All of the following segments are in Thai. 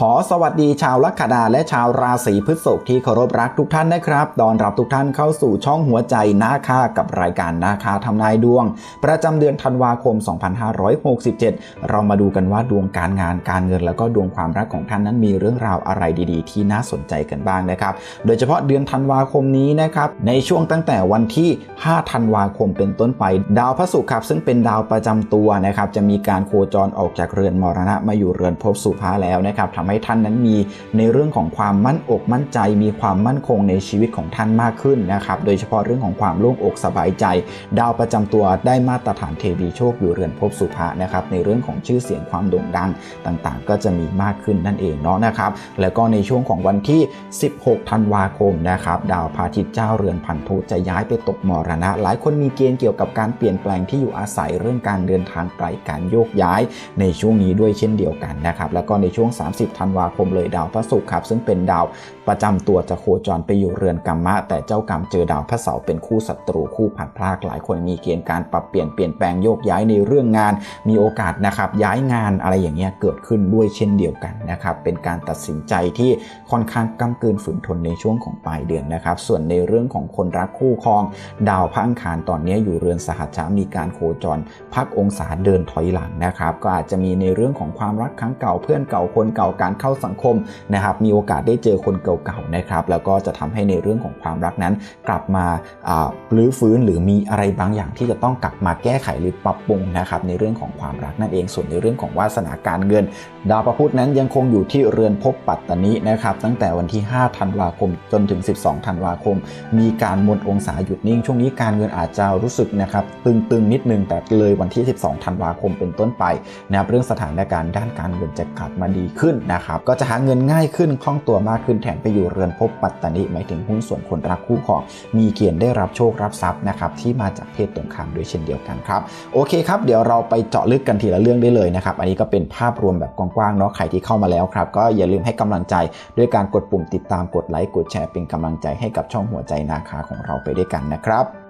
ขอสวัสดีชาวลัคนาและชาวราศีพฤษภที่เคารพรักทุกท่านนะครับตอนรับทุกท่านเข้าสู่ช่องหัวใจนาคากับรายการนาคาทำนายดวง ประจำเดือนธันวาคม 2567 เรามาดูกันว่าดวงการงานการเงิน แล้วก็ดวงความรักของท่านนั้นมีเรื่องราวอะไรดีๆ ที่น่าสนใจกันบ้างนะครับ โดยเฉพาะเดือนธันวาคมนี้นะครับในช่วงตั้งแต่วันที่ 5 ธันวาคมเป็นต้นไป ดาวพระศุกร์ครับซึ่งเป็นดาวประจำตัวนะครับจะมีการโคจรออกจากเรือนมรณะมาอยู่เรือนภพสุภาแล้วนะครับทำให้ท่านนั้นมีในเรื่องของความมั่นอกมั่นใจ มีความมั่นคงในชีวิตของท่านมากขึ้นนะครับโดยเฉพาะเรื่องของความโล่งอกสบายใจ ดาวประจำตัวได้มาตรฐานเทวีโชคอยู่เรือนภพสุภานะครับในเรื่องของชื่อเสียงความโด่งดังต่างๆ ก็จะมีมากขึ้นนั่นเองเนาะนะครับแล้วก็ในช่วงของวันที่ 16 ธันวาคมนะครับดาวพาทิตย์เจ้าเรือนพันธุจะย้ายไปตกมรณะ หลายคนมีเกณฑ์เกี่ยวกับการเปลี่ยนแปลงที่อยู่อาศัยเรื่องการเดินทางไกลการโยกย้ายในช่วงนี้ด้วยเช่นเดียวกันนะครับแล้วก็ในช่วง 30ธันวาคมเลยดาวพระศุกร์ครับ ซึ่งเป็นดาวประจำตัวจะโคจรไปอยู่เรือนกรรมะ แต่เจ้ากรรมเจอดาวพระเสาร์เป็นคู่ศัตรูคู่ผัดพลากหลายคนมีเกณฑ์การปรับเปลี่ยนเปลี่ยนแปลงโยกย้ายในเรื่องงาน มีโอกาสนะครับย้ายงานอะไรอย่างเงี้ยเกิดขึ้นด้วยเช่นเดียวกันนะครับเป็นการตัดสินใจที่ค่อนข้างก้ำกืนฝืนทนในช่วงของปลายเดือนนะครับ ส่วนในเรื่องของคนรักคู่ครอง ดาวพระอังคารตอนนี้อยู่เรือนสหัชชามีการโคจร พักองศาเดินถอยหลังนะครับ ก็อาจจะมีในเรื่องของความรักครั้งเก่าเพื่อนเก่าคนเก่าการเข้าสังคมนะครับมีโอกาสได้เจอคนเก่าๆนะครับแล้วก็จะทำให้ในเรื่องของความรักนั้น กลับมารื้อฟื้นหรือมีอะไรบางอย่างที่จะต้องกลับมาแก้ไขหรือปรับปรุงนะครับในเรื่องของความรักนั่นเองส่วนในเรื่องของวาสนาการเงิน ดาวพระพุธนั้นยังคงอยู่ที่เรือนภพปัตตานินะครับตั้งแต่วันที่ 5 ธันวาคมจนถึง 12 ธันวาคม มีการมนองศาหยุดนิ่ง ช่วงนี้การเงินอาจจะรู้สึกนะครับตึงๆนิดนึงแต่เลยวันที่ 12 ธันวาคมเป็นต้นไปนะครับเรื่องสถานการณ์ด้านการเงินจะกลับมาดีขึ้นนะครับก็จะหาเงินง่ายขึ้นคล่องตัวมากขึ้นแถมไปอยู่เรือนภพปัตตานิหมายถึงหุ้นส่วนคนรักคู่ครองมีเกณฑ์ได้รับโชครับทรัพย์นะครับที่มาจากเพศตรงข้ามด้วยเช่นเดียวกันครับโอเคครับเดี๋ยวเราไปเจาะลึกกันทีละเรื่องได้เลยนะครับอันนี้ก็เป็นภาพรวมแบบกว้างๆเนาะใครที่เข้ามาแล้วครับก็อย่าลืมให้กำลังใจด้วยการกดปุ่มติดตามกดไลค์กดแชร์เป็นกำลังใจให้กับช่องหัวใจนาคาของเราไปด้วยกันนะครับ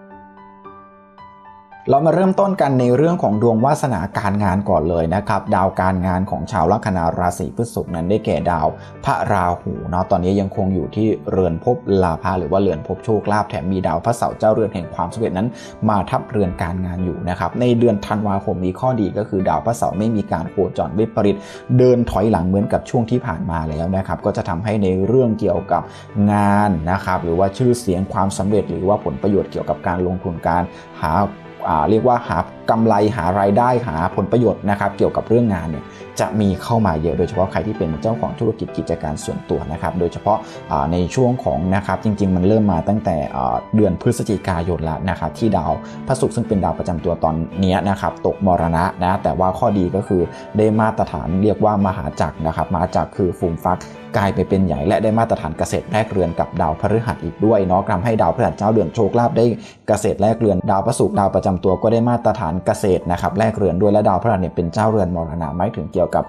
เรามาเริ่มต้นกันในเรื่องของดวงวาสนาการงานก่อนเลยนะครับ ดาวการงานของชาวลัคนาราศีพฤษภนั้นได้แก่ดาวพระราหูเนาะตอนนี้ยังคงอยู่ที่เรือนภพลาภาหรือว่าเรือนภพโชคลาภแถมมีดาวพระเสาร์เจ้าเรือนแห่งความสำเร็จนั้น มาทับเรือนการงานอยู่นะครับในเดือนธันวาคมนี้ข้อดีก็คือดาวพระเสาร์ไม่มีการโคจรวิปริตเดินถอยหลังเหมือนกับช่วงที่ผ่านมาแล้วนะครับก็จะทำให้ในเรื่องเกี่ยวกับงานนะครับหรือว่าชื่อเสียงความสำเร็จ หรือว่าผลประโยชน์เกี่ยวกับการลงทุนการหา เรียกว่าหากำไรหารายได้หาผลประโยชน์นะครับเกี่ยวกับเรื่องงานเนี่ย จะมีเข้ามาเยอะโดยเฉพาะใครที่เป็นเจ้าของธุรกิจกิจการส่วนตัวนะครับ โดยเฉพาะในช่วงของนะครับจริง ๆ มันเริ่มมาตั้งแต่เดือนพฤศจิกายนแล้วนะครับที่ดาวพระศุกร์ซึ่งเป็นดาวประจำตัวตอนนี้นะครับตกมรณะนะแต่ว่าข้อดีก็คือได้มาตรฐานเรียกว่ามหาจักรนะครับมหาจักรคือฟูมฟักกลายไปเป็นใหญ่และได้มาตรฐานเกษตรแรกเรือนกับดาวพฤหัสอีกด้วยเนาะทำให้ดาวพฤหัสเจ้าเดือนโชคลาภได้เกษตรแรกเรือนดาวพระศุกร์ดาวประจำตัวก็ได้มาตรฐานเกษตรนะครับแรกเรือนด้วยและดาวพฤหัสเนี่ยเป็นเจ้าเรือนมรณะหมายถึงเกี่ยวกับ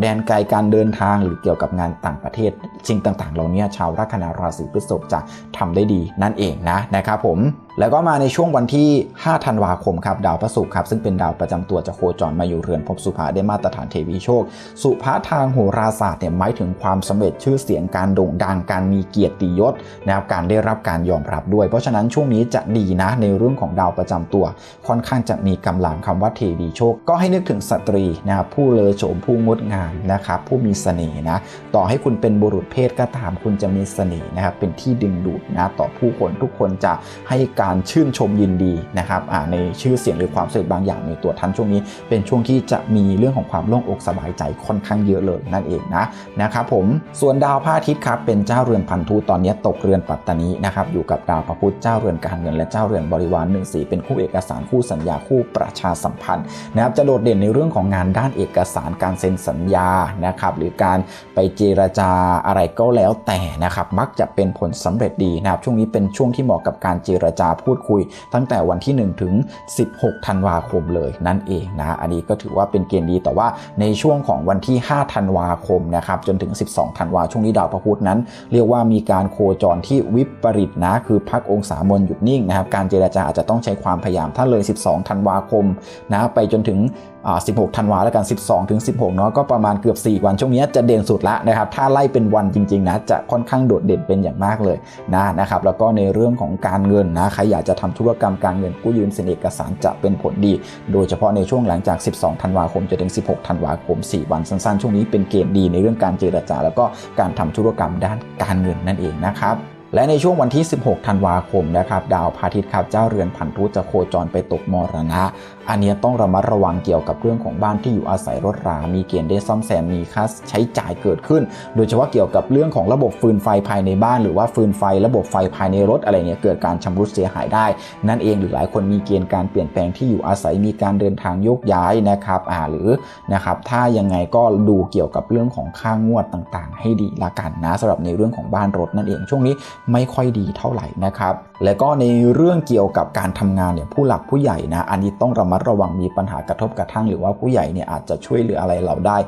แดนไกลการเดินทางหรือเกี่ยวกับงานต่างประเทศสิ่งต่างๆ เหล่านี้ชาวลัคนาราศีพฤษภจะทำได้ดีนั่นเองนะนะครับผม แล้วก็มาในช่วงวันที่ 5 ธันวาคมครับดาวพระศุกร์ครับซึ่งเป็นดาวประจำตัวจะโคจรมาอยู่เรือนภพสุภาได้มาตรฐานเทวีโชค สุภาทางโหราศาสตร์เนี่ยหมายถึงความสำเร็จชื่อเสียงการโด่งดังการมีเกียรติยศนะครับการได้รับการยอมรับด้วย เพราะฉะนั้นช่วงนี้จะดีนะในเรื่องของดาวประจำตัว ค่อนข้างจะมีกำลังคำว่าเทวีโชค ก็ให้นึกถึงสตรีนะครับผู้เลอโฉมผู้งดงามนะครับผู้มีเสน่ห์นะต่อให้คุณเป็นบุรุษเพศก็ตามคุณจะมีเสน่ห์นะครับเป็นที่ดึงดูดนะต่อผู้คนทุกคนจะให้การชื่นชมยินดีนะครับในชื่อเสียงหรือความสำเร็จบางอย่างในตัวท่านช่วงนี้ เป็นช่วงที่จะมีเรื่องของความโล่งอกสบายใจค่อนข้างเยอะเลยนั่นเองนะนะครับผมส่วนดาวพระอาทิตย์ครับเป็นเจ้าเรือนพันธุตอนนี้ตกเรือนปัตตานีนะครับอยู่กับดาวพระพุธเจ้าเรือนการเงินและเจ้าเรือนบริวารหนึ่งสีเป็นคู่เอกสารคู่สัญญาคู่ประชาสัมพันธ์นะครับจะโดดเด่นในเรื่องของงานด้านเอกสารการเซ็นสัญญานะครับหรือการไปเจรจาอะไรก็แล้วแต่นะครับมักจะเป็นผลสำเร็จดีนะครับช่วงนี้เป็นช่วงที่เหมาะกับการเจรจาพูดคุย ตั้งแต่วันที่ 1 ถึง 16 ธันวาคมเลยนั่นเองนะ อันนี้ก็ถือว่าเป็นเกณฑ์ดีแต่ว่าในช่วงของวันที่ 5 ธันวาคมนะครับจนถึง 12 ธันวาช่วงนี้ดาวพระพุธนั้น เรียกว่ามีการโคจรที่วิปริตนะคือพักองศามนหยุดนิ่งนะครับการเจรจาอาจจะต้องใช้ความพยายามถ้าเลย 12 ธันวาคมนะไปจนถึง 16 ธันวาแล้วกัน 12 ถึง 16 เนาะก็ประมาณเกือบ 4 วันช่วงนี้จะเด่นสุดละนะครับ ถ้าไล่เป็นวันจริง ๆ นะ จะค่อนข้างโดดเด่นเป็นอย่างมากเลยนะนะครับ แล้วก็ในเรื่องของการเงินนะใครอยากจะทำธุรกรรมการเงินกู้ยืมเซ็นเอกสารจะเป็นผลดี โดยเฉพาะในช่วงหลังจาก 12 ธันวาคมจนถึง 16 ธันวาคม 4 วันสั้นๆ ช่วงนี้เป็นเกณฑ์ดีในเรื่องการเจรจา แล้วก็การทำธุรกรรมด้านการเงินนั่นเองนะครับและในช่วงวันที่ 16 ธันวาคมนะครับ ดาวพระอาทิตย์ครับ เจ้าเรือนพันธุจะโคจรไปตกมรณะอันนี้ต้องระมัดระวังเกี่ยวกับเรื่องของบ้านที่อยู่อาศัยรถรา มีเกณฑ์ได้ซ่อมแซม มีค่าใช้จ่ายเกิดขึ้น โดยเฉพาะเกี่ยวกับเรื่องของระบบฟืนไฟภายในบ้าน หรือว่าฟืนไฟระบบไฟภายในรถอะไรเนี่ยเกิดการชำรุดเสียหายได้ นั่นเองหรือหลายคนมีเกณฑ์การเปลี่ยนแปลงที่อยู่อาศัย มีการเดินทางโยกย้ายนะครับ อ่าหรือนะครับ ถ้ายังไงก็ดูเกี่ยวกับเรื่องของค่างวดต่างๆ ให้ดีละกันนะสำหรับในเรื่องของบ้านรถนั่นเอง ช่วงนี้ไม่ค่อยดีเท่าไหร่นะครับ และก็ในเรื่องเกี่ยวกับการทำงานเนี่ยผู้หลักผู้ใหญ่นะอันนี้ต้องระมัดระวังมีปัญหากระทบกระทั่ง หรือว่าผู้ใหญ่เนี่ยอาจจะช่วยเหลืออะไรเราได้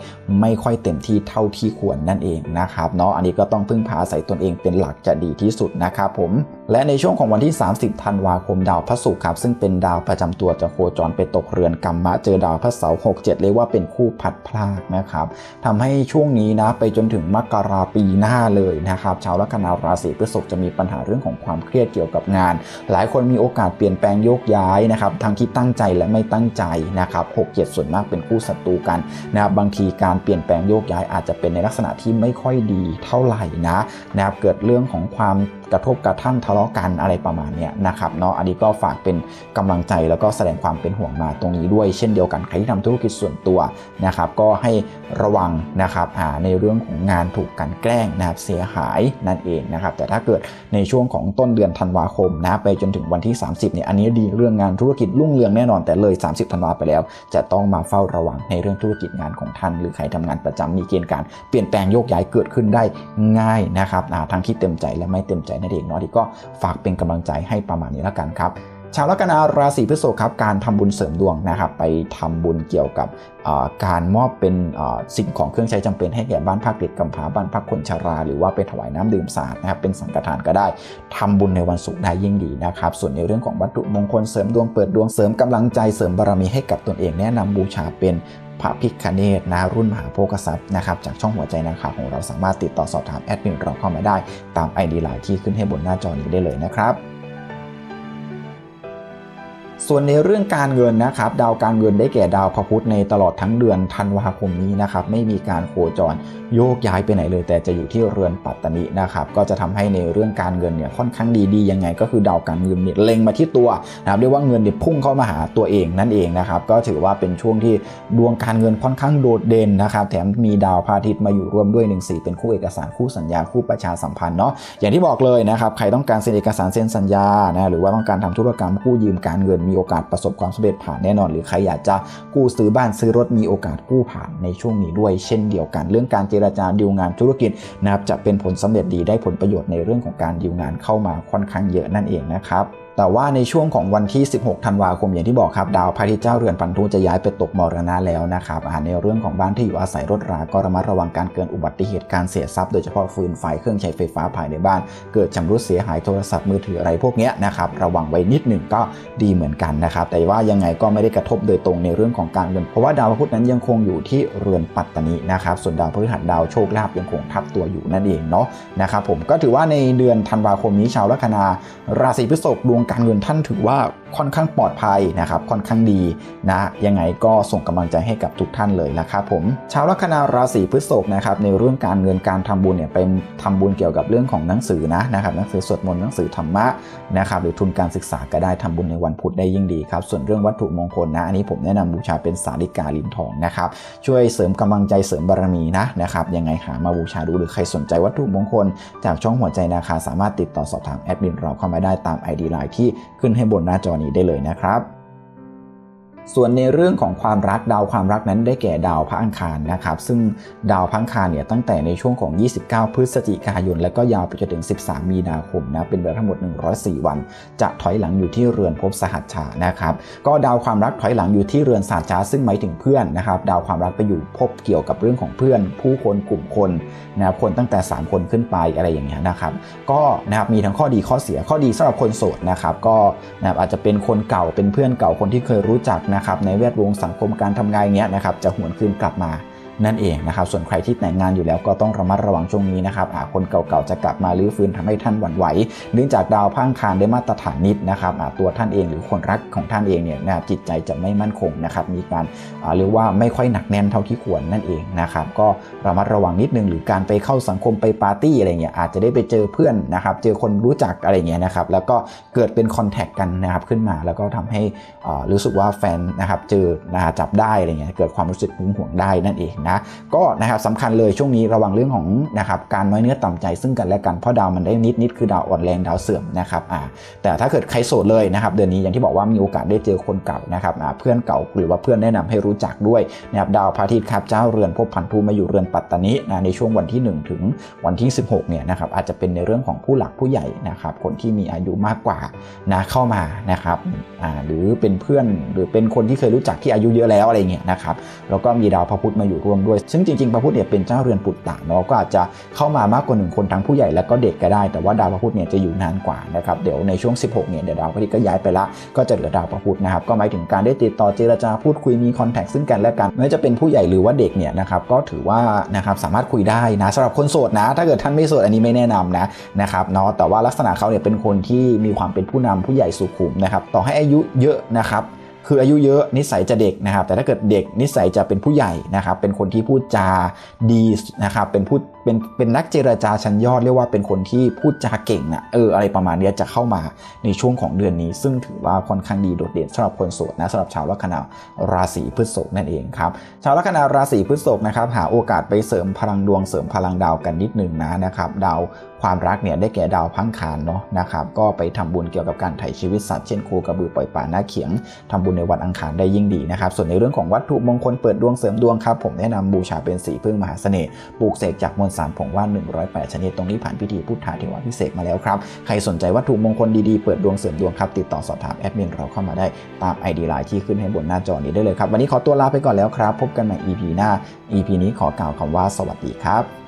ไม่ค่อยเต็มที่เท่าที่ควรนั่นเองนะครับเนาะอันนี้ก็ต้องพึ่งพาอาศัยตนเองเป็นหลักจะดีที่สุดนะครับผมและในช่วงของวันที่ 30 ธันวาคมดาวพระศุกร์ครับซึ่งเป็นดาวประจำตัวจะโคจรไปตกเรือนกรรมะเจอดาวพระเสาร์6 7 เรียกว่าเป็นคู่พัดพลากนะครับทำให้ช่วงนี้นะไปจนถึงมกราปีหน้าเลยนะครับชาวลัคนาราศีพฤษภจะมีปัญหาเรื่องของความเครียดเกี่ยวกับงาน หลายคนมีโอกาสเปลี่ยนแปลงโยกย้ายนะครับทั้งที่ตั้งใจและไม่ตั้งใจนะครับ6 7 ส่วนมากเป็นคู่ศัตรูกันนะครับบางทีการเปลี่ยนแปลงโยกย้ายอาจจะเป็นในลักษณะที่ไม่ค่อยดีเท่าไหร่นะนะครับเกิดเรื่องของความ กระทบกระทั่งทะเลาะกันอะไรประมาณเนี้ยนะครับเนาะอันนี้ก็ฝากเป็นกำลังใจแล้วก็แสดงความเป็นห่วงมาตรงนี้ด้วย เช่นเดียวกันใครที่ทำธุรกิจส่วนตัวนะครับก็ให้ระวังนะครับในเรื่องของงานถูกกันแกล้งนะครับเสียหายนั่นเองนะครับแต่ถ้าเกิดในช่วงของต้นเดือนธันวาคมนะไปจนถึงวันที่ 30เนี่ยอันนี้ดีเรื่องงานธุรกิจรุ่งเรืองแน่นอนแต่เลย 30ธันวาไปแล้ว จะต้องมาเฝ้าระวังในเรื่องธุรกิจงานของท่าน หรือใครทำงานประจำมีเกณฑ์การเปลี่ยนแปลงโยกย้ายเกิดขึ้นได้ง่ายนะครับทั้งที่เต็มใจและไม่เต็มใจนั่นเองเนาะที่ก็ฝากเป็นกำลังใจให้ประมาณนี้แล้วกันครับ ชาวลัคนาราศีพฤษภครับการทำบุญเสริมดวงนะครับไปทำบุญเกี่ยวกับการมอบเป็นสิ่งของเครื่องใช้จำเป็นให้แก่บ้านพักเด็กกำพร้าบ้านพักคนชรา หรือว่าไปถวายน้ำดื่มสะอาดนะครับเป็นสังฆทานก็ได้ทำบุญในวันศุกร์ได้ยิ่งดีนะครับส่วนในเรื่องของวัตถุมงคลเสริมดวงเปิดดวงเสริมกำลังใจเสริมบารมีให้กับตนเองแนะนำบูชาเป็นพระพิคเนตนะรุ่นมหาโภคทรัพย์นะครับจากช่องหัวใจนะครับของเราสามารถติดต่อสอบถามแอดมินเราเข้ามาได้ ตามไอดีไลน์ที่ขึ้นให้บนหน้าจอนี้ได้เลยนะครับ ส่วนในเรื่องการเงินนะครับ ดาวการเงินได้แก่ดาวพระพุธในตลอดทั้งเดือนธันวาคมนี้นะครับไม่มีการโคจรโยกย้ายไปไหนเลย แต่จะอยู่ที่เรือนปัตตนินะครับก็จะทำให้ในเรื่องการเงินเนี่ยค่อนข้างดีดียังไง ก็คือดาวการเงินเนี่ยเล็งมาที่ตัวนะครับเรียกว่าเงินเนี่ยพุ่งเข้ามาหาตัวเองนั่นเองนะครับก็ถือว่าเป็นช่วงที่ดวงการเงินค่อนข้างโดดเด่นนะครับแถมมีดาวพระอาทิตย์มาอยู่ร่วมด้วย1 4เป็นคู่เอกสารคู่สัญญาคู่ประชาสัมพันธ์เนาะอย่างที่บอกเลยนะครับใครต้องการเซ็นเอกสารเซ็นสัญญานะหรือว่าต้องการทำธุรกรรมกู้ยืมการเงินมีโอกาสประสบความสำเร็จผ่านแน่นอน หรือใครอยากจะกู้ซื้อบ้านซื้อรถมีโอกาสกู้ผ่านในช่วงนี้ด้วย เช่นเดียวกัน เรื่องการเจรจาดีลงานธุรกิจนะครับจะเป็นผลสำเร็จดีได้ผลประโยชน์ในเรื่องของการดีลงานเข้ามาค่อนข้างเยอะนั่นเองนะครับ แต่ว่าในช่วงของวันที่ 16 ธันวาคมอย่างที่บอกครับ ดาวพระอาทิตย์เจ้าเรือนพันธุจะย้ายไปตกมรณะแล้วนะครับอาในเรื่องของบ้านที่อยู่อาศัยรถราก็ระมัดระวังการเกิดอุบัติเหตุการเสียทรัพย์โดยเฉพาะฟืนไฟเครื่องใช้ไฟฟ้าภายในบ้าน เกิดชำรุดเสียหายโทรศัพท์มือถืออะไรพวกนี้นะครับระวังไว้นิดหนึ่งก็ดีเหมือนกันนะครับ แต่ว่ายังไงก็ไม่ได้กระทบโดยตรงในเรื่องของการเงินเพราะว่าดาวพุธนั้นยังคงอยู่ที่เรือนปัตตานินะครับส่วนดาวพฤหัสดาวโชคลาภยังคงทับตัวอยู่นั่นเองเนาะนะครับผมก็ถือว่าในเดือนธันวาคมนี้ชาวลัคนาราศีพฤษภดวงการเงินท่านถือว่าค่อนข้างปลอดภัยนะครับค่อนข้างดีนะยังไงก็ส่งกำลังใจให้กับทุกท่านเลยนะครับผมชาวลัคนาราศีพฤษภนะครับในเรื่องการเงินการทำบุญเนี่ยเป็นทำบุญเกี่ยวกับเรื่องของหนังสือนะนะครับหนังสือสวดมนต์หนังสือธรรมะนะครับหรือทุนการศึกษาก็ได้ทำบุญในวันพุธได้ยิ่งดีครับส่วนเรื่องวัตถุมงคลนะอันนี้ผมแนะนำบูชาเป็นสาลิกาลินทองนะครับช่วยเสริมกำลังใจเสริมบารมีนะนะครับยังไงหามาบูชาดูหรือใครสนใจวัตถุมงคล จากช่องหัวใจนาคาสามารถติดต่อสอบถามแอดมินเราเข้ามาได้ตาม ID ไลน์ที่ขึ้นให้บนหน้าจอนี้ได้เลยนะครับ ส่วนในเรื่องของความรักดาวความรักนั้นได้แก่ดาวพระอังคารนะครับ ซึ่งดาวพระอังคารเนี่ยตั้งแต่ในช่วงของ 29 พฤศจิกายน และก็ยาวไปจนถึง 13 มีนาคมนะเป็นเวลาทั้งหมด 104 วัน จะถอยหลังอยู่ที่เรือนภพสหัชชานะครับ ก็ดาวความรักถอยหลังอยู่ที่เรือนสาจาซึ่งหมายถึงเพื่อนนะครับ ดาวความรักไปอยู่ภพเกี่ยวกับเรื่องของเพื่อน ผู้คนกลุ่มคนนะครับคนตั้งแต่ 3 คนขึ้นไปอะไรอย่างเงี้ยนะครับ ก็นะครับมีทั้งข้อดีข้อเสียข้อดีสำหรับคนโสดนะครับก็นะครับอาจจะเป็นคนเก่าเป็นเพื่อนเก่าคนที่เคยรู้จักนะครับในแวดวงสังคมการทำงานเงี้ยนะครับจะหวนคืนกลับมา นั่นเองนะครับ ส่วนใครที่แต่งงานอยู่แล้วก็ต้องระมัดระวังช่วงนี้นะครับอาคนเก่าๆจะกลับมาลื้อฟื้นทำให้ท่านหวั่นไหว เนื่องจากดาวพังคารได้มาตรฐานนิดนะครับตัวท่านเองหรือคนรักของท่านเองเนี่ยนะจิตใจจะไม่มั่นคงนะครับมีการเรียกว่าไม่ค่อยหนักแน่นเท่าที่ควรนั่นเองนะครับก็ระมัดระวังนิดนึงหรือการไปเข้าสังคมไปปาร์ตี้อะไรเงี้ยอาจจะได้ไปเจอเพื่อนนะครับเจอคนรู้จักอะไรเงี้ยนะครับแล้วก็เกิดเป็นคอนแทคกันนะครับขึ้นมาแล้วก็ทำให้รู้สึกว่าแฟนนะครับเจอจับได้อะไรเงี้ยเกิดความรู้สึกหึงหวงได้นั่นเองนะก็นะครับสำคัญเลยช่วงนี้ระวังเรื่องของนะครับการน้อยเนื้อต่ำใจซึ่งกันและกันเพราะดาวมันได้นิดนิดคือดาวอ่อนแรงดาวเสื่อมนะครับอ่าแต่ถ้าเกิดใครโสดเลยนะครับเดือนนี้อย่างที่บอกว่ามีโอกาสได้เจอคนเก่านะครับอ่าเพื่อนเก่าหรือว่าเพื่อนแนะนำให้รู้จักด้วยนะครับดาวพระอาทิตย์ครับเจ้าเรือนภพพันธุมาอยู่เรือนปัตตานีนะในช่วงวันที่ 1 ถึงวันที่ 16เนี่ยนะครับอาจจะเป็นในเรื่องของผู้หลักผู้ใหญ่นะครับคนที่มีอายุมากกว่านะเข้ามานะครับอ่าหรือเป็นเพื่อนหรือเป็นคนที่เคยรู้จักที่อายุเยอะแล้วอะไรเงี้ยนะครับแล้วก็มีดาวพระพุธมาอยู่ร่วมด้วย ซึ่งจริงๆพระพุธเนี่ยเป็นเจ้าเรือนปุตตะเนาะก็อาจจะเข้ามามากกว่าหนึ่งคนทั้งผู้ใหญ่และก็เด็กก็ได้ แต่ว่าดาวพระพุธเนี่ยจะอยู่นานกว่านะครับเดี๋ยวในช่วง 16เนี่ยเดี๋ยวดาวพระอาทิตย์ก็ย้ายไปละก็จะเหลือดาวพระพุธนะครับก็หมายถึงการได้ติดต่อเจรจาพูดคุยมีคอนแทคซึ่งกันและกันไม่ว่าจะเป็นผู้ใหญ่หรือว่าเด็กเนี่ยนะครับก็ถือว่านะครับสามารถคุยได้นะสำหรับคนโสดนะ ถ้าเกิดท่านไม่โสดอันนี้ไม่แนะนำนะนะครับเนาะแต่ว่าลักษณะเขาเนี่ยเป็นคนที่มีความเป็นผู้นำผู้ใหญ่สุขุมนะครับต่อให้อายุเยอะนะครับ คืออายุเยอะนิสัยจะเด็กนะครับ แต่ถ้าเกิดเด็กนิสัยจะเป็นผู้ใหญ่นะครับ เป็นคนที่พูดจาดีนะครับ เป็นพูด เป็นเป็นนักเจรจาชั้นยอดเรียกว่าเป็นคนที่พูดจาเก่งนะเอออะไรประมาณนี้จะเข้ามาในช่วงของเดือนนี้ ซึ่งถือว่าค่อนข้างดีโดดเด่นสำหรับคนโสดนะสำหรับชาวลัคนาราศีพฤษภนั่นเองครับชาวลัคนาราศีพฤษภนะครับหาโอกาสไปเสริมพลังดวงเสริมพลังดาวกันนิดหนึ่งนะนะครับดาวความรักเนี่ยได้แก่ดาวพังคารเนาะนะครับก็ไปทำบุญเกี่ยวกับการไถ่ชีวิตสัตว์เช่นโคกระบือปล่อยป่าหน้าเขียงทำบุญในวันอังคารได้ยิ่งดีนะครับส่วนในเรื่องของวัตถุมงคลเปิดดวงเสริมดวงครับผมแนะนำบูชาเป็นสีพึ่งมหาเสน่ห์ปลูกเสกจากมวลสารผงว่าน108 ชนิด ตรงนี้ผ่านพิธีพุทธาเทวาพิเศษมาแล้วครับ ใครสนใจวัตถุมงคลดีๆ เปิดดวงเสริมดวงครับ ติดต่อสอบถามแอดมินเราเข้ามาได้ตาม ID ไลน์ที่ขึ้นให้บนหน้าจอนี้ได้เลยครับ วันนี้ขอตัวลาไปก่อนแล้วครับ พบกันใหม่ EP หน้า EP นี้ขอกล่าวคำว่าสวัสดีครับ